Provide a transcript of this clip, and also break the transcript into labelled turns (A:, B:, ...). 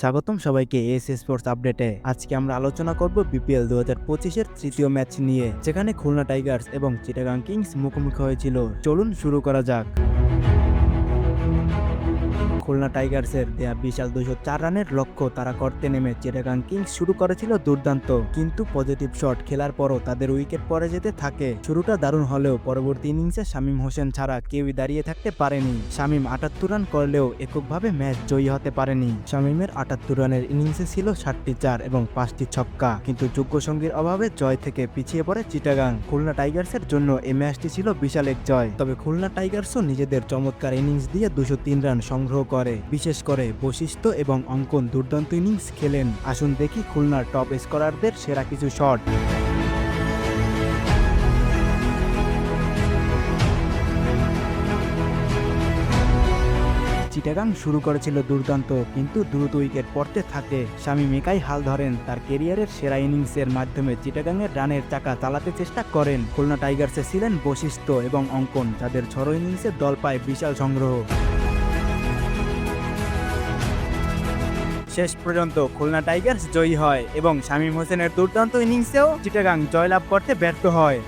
A: স্বাগতম সবাইকে S sports আপডেটে। আজকে আমরা আলোচনা করব বিপিএল দু হাজার পঁচিশের তৃতীয় ম্যাচ নিয়ে, যেখানে খুলনা টাইগার্স এবং চিটাগাং কিংস মুখোমুখি হয়েছিল। চলুন শুরু করা যাক। খুলনা টাইগার্সের দেয়া বিশাল দুশো চার রানের লক্ষ্য তারা করতে নেমে চিটাগাং কিংস শুরু করেছিল দুর্দান্ত। কিন্তু পজিটিভ শট খেলার পরও তাদের উইকেট পড়ে যেতে থাকে। শুরুটা দারুণ হলেও পরবর্তী ইনিংসে শামীম হোসেন ছাড়া কেউই দাঁড়িয়ে থাকতে পারেনি। শামীম আটাত্তর রান করলেও এককভাবে ম্যাচ জয়ী হতে পারেনি। শামীমের আটাত্তর রানের ইনিংসে ছিল ষাটটি চার এবং পাঁচটি ছক্কা। কিন্তু যোগ্য সঙ্গীর অভাবে জয় থেকে পিছিয়ে পড়ে চিটাগাং। খুলনা টাইগার্সের জন্য এই ম্যাচটি ছিল বিশাল এক জয়। তবে খুলনা টাইগার্সও নিজেদের চমৎকার ইনিংস দিয়ে দুশো রান সংগ্রহ করে বিশেষ করে বৈশিষ্ট্য এবং অঙ্কন দুর্দান্ত ইনিংস খেলেন। আসুন দেখি খুলনার টপ স্কোরারদের সেরা কিছু শট। চিটাগাং শুরু করেছিল দুর্দান্ত, কিন্তু দ্রুত উইকেট পড়তে থাকে। স্বামী মেকাই হাল ধরেন, তার কেরিয়ারের সেরা ইনিংসের মাধ্যমে চিটাগাংয়ের রানের চাকা চালাতে চেষ্টা করেন। খুলনা টাইগার্সে ছিলেন বৈশিষ্ট্য এবং অঙ্কন, যাদের ছড়ো ইনিংসে দল পায় বিশাল সংগ্রহ। শেষ পর্যন্ত খুলনা টাইগার্স জয়ী হয় এবং শামীম হোসেনের দুর্দান্ত ইনিংসেও চিটাগাং জয়লাভ করতে ব্যর্থ হয়।